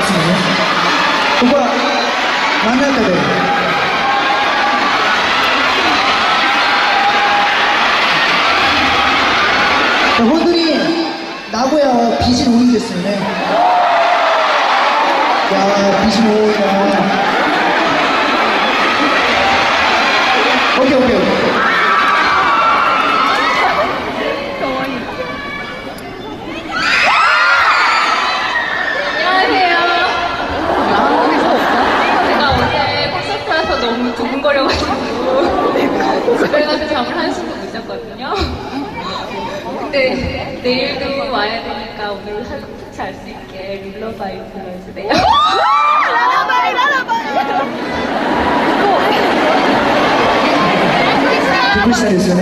같습니다. 오빠, 만났다 돼. 네. 자, 호들이 나고야 비신 오이 됐어요, 네. 야, 비신 오이야. 한숨도 못 잤거든요. 근데 내일도 와야 되니까 오늘 살짝 잘 수 있게 룰러바이 불러주세요. 룰러바이 룰러바이 びっくりしたですよね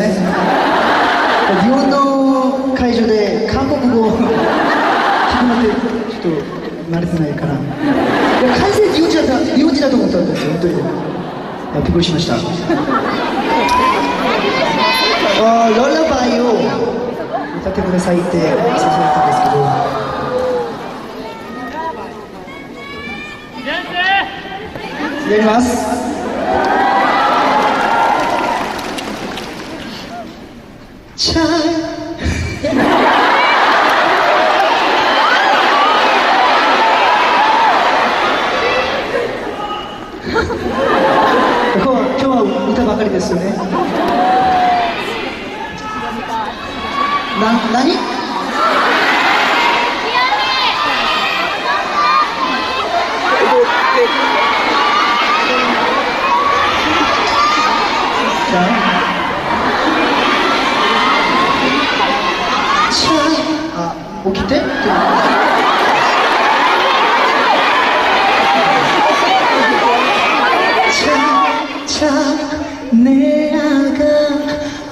日本の会場で韓国語を聞くのってちょっと慣れてないからいや完全に日本人だった日本人だと思ったんですよ本当にいやびっくりしました ってくださいって誘われたんですけどやりますチャイ今日は歌ばかりですよね 나, 나니? 자. 치아이, 아, 오키테? 내 아가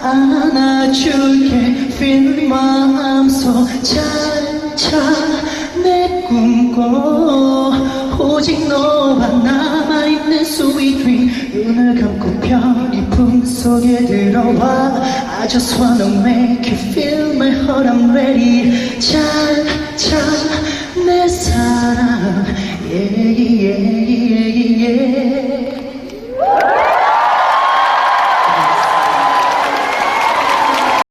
안아줄게 깊은 마음속 차차 내 꿈꿔 오직 너와 남아있는 스윗 눈을 감고 편히 품속에 들어와 I just wanna make you feel my heart I'm ready 차차 내 사랑 yeah, yeah.